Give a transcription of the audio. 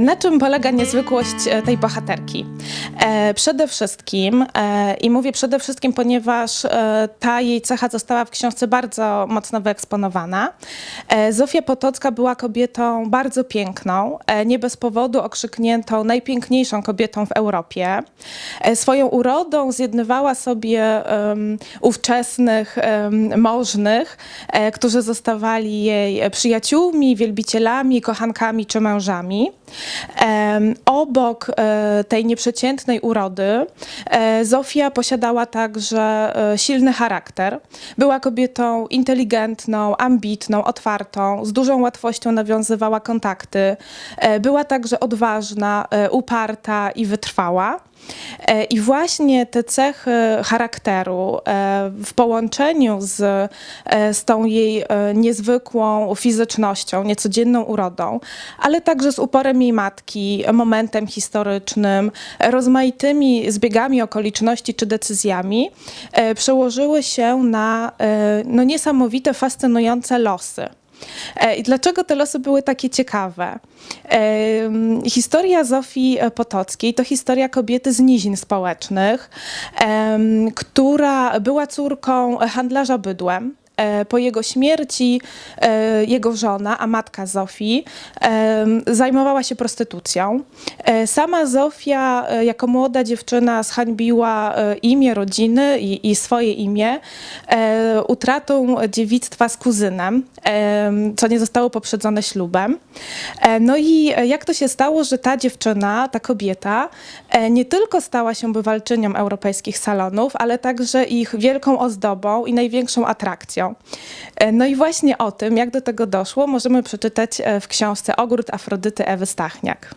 Na czym polega niezwykłość e, tej bohaterki? E, przede wszystkim, e, i mówię przede wszystkim, ponieważ ta jej cecha została w książce bardzo mocno wyeksponowana. Zofia Potocka była kobietą bardzo piękną, nie bez powodu okrzykniętą najpiękniejszą kobietą w Europie. Swoją urodą zjednywała sobie ówczesnych możnych, którzy zostawali jej przyjaciółmi, wielbicielami, kochankami czy mężami. Obok e, tej nieprzeciętnej urody e, Zofia posiadała także e, silny charakter. Była kobietą inteligentną, ambitną, otwartą, z dużą łatwością nawiązywała kontakty. Była także odważna, uparta i wytrwała. E, I właśnie te cechy charakteru e, w połączeniu z, e, z tą jej niezwykłą fizycznością, niecodzienną urodą, ale także z uporem jej matki, momentem historycznym, rozmaitymi zbiegami okoliczności czy decyzjami, przełożyły się na no, niesamowite, fascynujące losy. E, I dlaczego te losy były takie ciekawe? Em, Historia Zofii Potockiej to historia kobiety z nizin społecznych, która była córką handlarza bydłem. E, Po jego śmierci e, jego żona, a matka Zofii, em, zajmowała się prostytucją. E, Sama Zofia e, jako młoda dziewczyna zhańbiła e, imię rodziny i, swoje imię e, utratą dziewictwa z kuzynem, em, co nie zostało poprzedzone ślubem. E, No i e, jak to się stało, że ta dziewczyna, ta kobieta e, nie tylko stała się bywalczynią europejskich salonów, ale także ich wielką ozdobą i największą atrakcją. E, No i właśnie o tym, jak do tego doszło, możemy przeczytać e, w książce Ogród Afrodyty Ewy Stachniak.